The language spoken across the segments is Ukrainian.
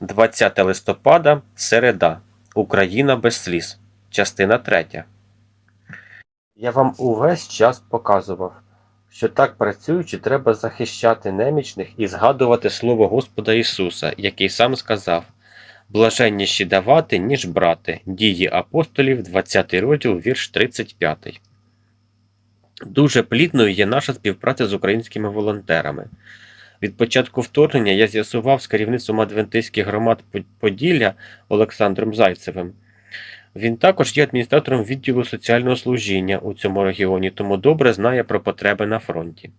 20 листопада, середа. Україна без сліз. Частина 3. Я вам увесь час показував, що так працюючи, треба захищати немічних і згадувати слово Господа Ісуса, який сам сказав: Блаженніші давати, ніж брати. Дії апостолів, 20 розділ, вірш 35. Дуже плідною є наша співпраця з українськими волонтерами. Від початку вторгнення я з'ясував з керівництвом адвентистських громад Поділля Олександром Зайцевим. Він також є адміністратором відділу соціального служіння у цьому регіоні, тому добре знає про потреби на фронті.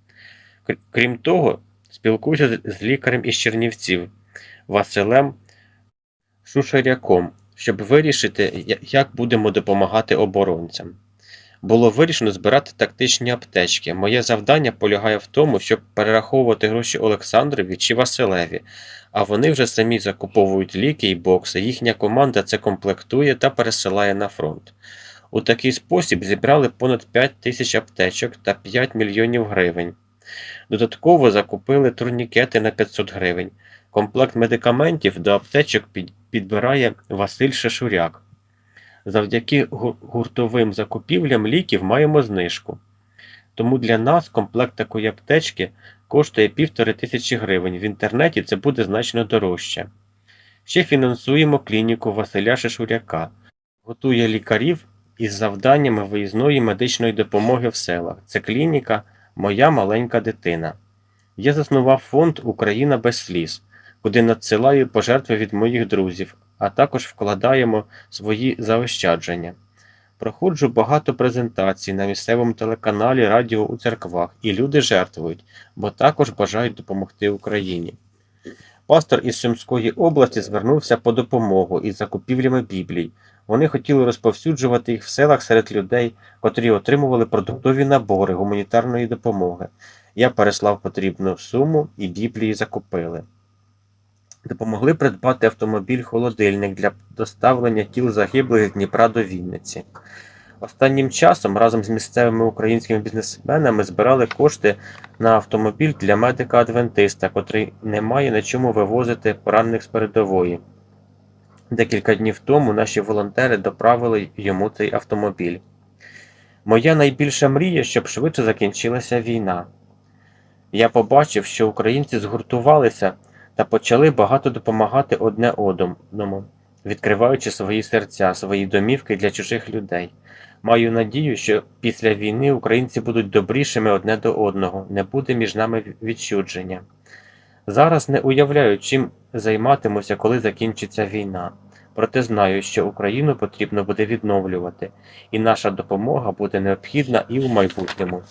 Крім того, спілкуюся з- лікарем із Чернівців Василем Шушаряком, щоб вирішити, як будемо допомагати оборонцям. Було вирішено збирати тактичні аптечки. Моє завдання полягає в тому, щоб перераховувати гроші Олександрові чи Василеві, а вони вже самі закуповують ліки і бокси. Їхня команда це комплектує та пересилає на фронт. У такий спосіб зібрали понад 5 тисяч аптечок та 5 мільйонів гривень. Додатково закупили турнікети на 500 гривень. Комплект медикаментів до аптечок підбирає Василь Шашуряк. Завдяки гуртовим закупівлям ліків маємо знижку. Тому для нас комплект такої аптечки коштує півтори тисячі гривень. В інтернеті це буде значно дорожче. Ще фінансуємо клініку Василя Шишуряка, готує лікарів із завданнями виїзної медичної допомоги в селах. Це клініка Моя маленька дитина. Я заснував фонд Україна без сліз, куди надсилаю пожертви від моїх друзів, а також вкладаємо свої заощадження. Проходжу багато презентацій на місцевому телеканалі Радіо у церквах, і люди жертвують, бо також бажають допомогти Україні. Пастор із Сумської області звернувся по допомогу із закупівлями Біблій. Вони хотіли розповсюджувати їх в селах серед людей, котрі отримували продуктові набори гуманітарної допомоги. Я переслав потрібну суму і Біблії закупили. Допомогли придбати автомобіль-холодильник для доставлення тіл загиблих з Дніпра до Вінниці. Останнім часом разом з місцевими українськими бізнесменами збирали кошти на автомобіль для медика-адвентиста, котрий не має на чому вивозити поранених з передової. Декілька днів тому наші волонтери доправили йому цей автомобіль. Моя найбільша мрія, щоб швидше закінчилася війна. Я побачив, що українці згуртувалися та почали багато допомагати одне одному, відкриваючи свої серця, свої домівки для чужих людей. Маю надію, що після війни українці будуть добрішими одне до одного, не буде між нами відчудження. Зараз не уявляю, чим займатимуся, коли закінчиться війна. Проте знаю, що Україну потрібно буде відновлювати, і наша допомога буде необхідна і в майбутньому.